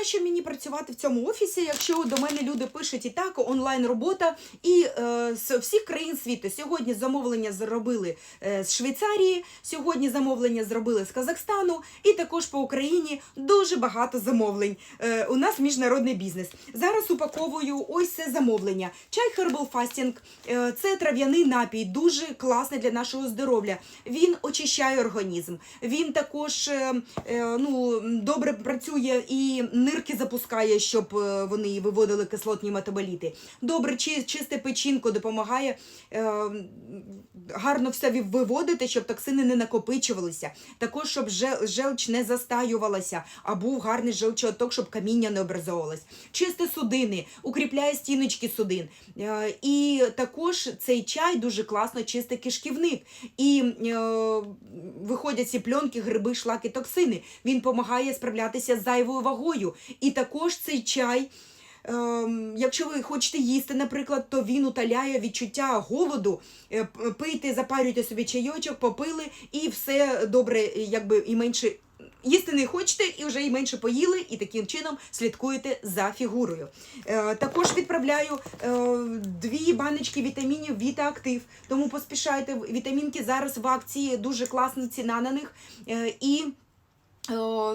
нащо мені працювати в цьому офісі, якщо до мене люди пишуть і так, онлайн робота, і е, з всіх країн світу. Сьогодні замовлення зробили е, з Швейцарії, сьогодні замовлення зробили з Казахстану, і також по Україні дуже багато замовлень. Е, у нас міжнародний бізнес. Зараз упаковую ось це замовлення. Чай Herbal Fasting е, це трав'яний напій, дуже класний для нашого здоров'я. Він очищає організм. Він також е, е, ну, добре працює і нирки запускає, щоб е, вони виводили кислотні метаболіти. Добре чи, чисте печінко допомагає е, гарно все виводити, щоб токсини не накопичувалися. Також, щоб жел- желч не застаювалася, а був гарний желчеоток, щоб каміння не образовувалось. Чисте судини, укріпляє стіночки судин. Е, І також цей чай дуже класно чистий кишківник. І е, виходять ці пленки, гриби, шлаки, токсини. Він допомагає справлятися з зайвою вагою. І також цей чай. Ем, якщо ви хочете їсти, наприклад, то він утоляє відчуття голоду. Е, Пийте, запарюйте собі чайочок, попили, і все добре, якби і менше. Їсти не хочете і вже і менше поїли, і таким чином слідкуєте за фігурою. Е, також відправляю е, дві баночки вітамінів Віта Актив. Тому поспішайте. Вітамінки зараз в акції, дуже класна ціна на них. І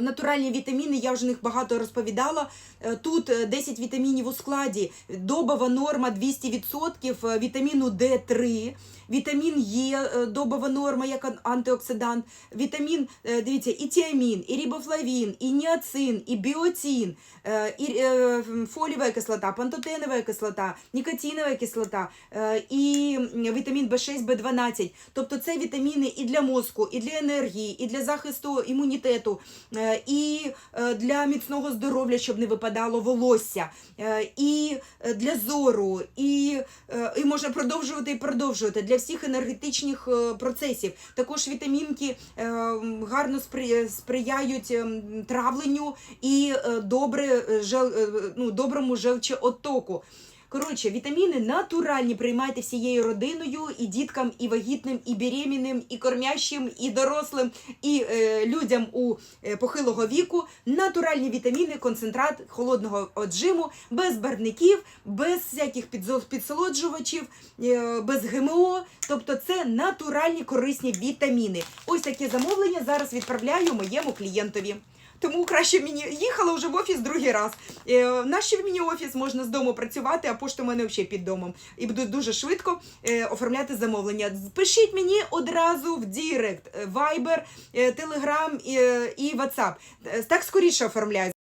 Натуральні вітаміни, я вже них багато розповідала. Е, Тут е, 10 вітамінів у складі, добова норма 200% е, вітаміну D3, вітамін Е, е, добова норма як антиоксидант, вітамін, е, дивіться, і тіамін, і рибофлавін, і ніацин, і біотин, е, і е, фолієва кислота, пантотенова кислота, нікотинова кислота, е, і вітамін В6, В12. Тобто це вітаміни і для мозку, і для енергії, і для захисту імунітету, е, і е, для міцного здоров'я, щоб не випадало волосся, е, і е, для зору, і, е, і можна продовжувати і продовжувати для всіх енергетичних е, процесів. Також вітамінки е, гарно спри- сприяють ем, травленню і е, добре, е, е, ну, доброму желчеоттоку. Коротше, вітаміни натуральні приймайте всією родиною, і діткам, і вагітним, і беременним, і кормящим, і дорослим, і е, людям у е, похилого віку. Натуральні вітаміни, концентрат холодного отжиму, без барвників, без всяких підсолоджувачів, е, без ГМО. Тобто це натуральні корисні вітаміни. Ось таке замовлення зараз відправляю моєму клієнтові. Тому краще мені їхала вже в офіс другий раз. Е, в мені офіс можна з дому працювати, а пошта в мене взагалі під домом. І буду дуже швидко е, оформляти замовлення. Пишіть мені одразу в Дірект, Viber, е, Telegram і, WhatsApp. Так скоріше оформляю.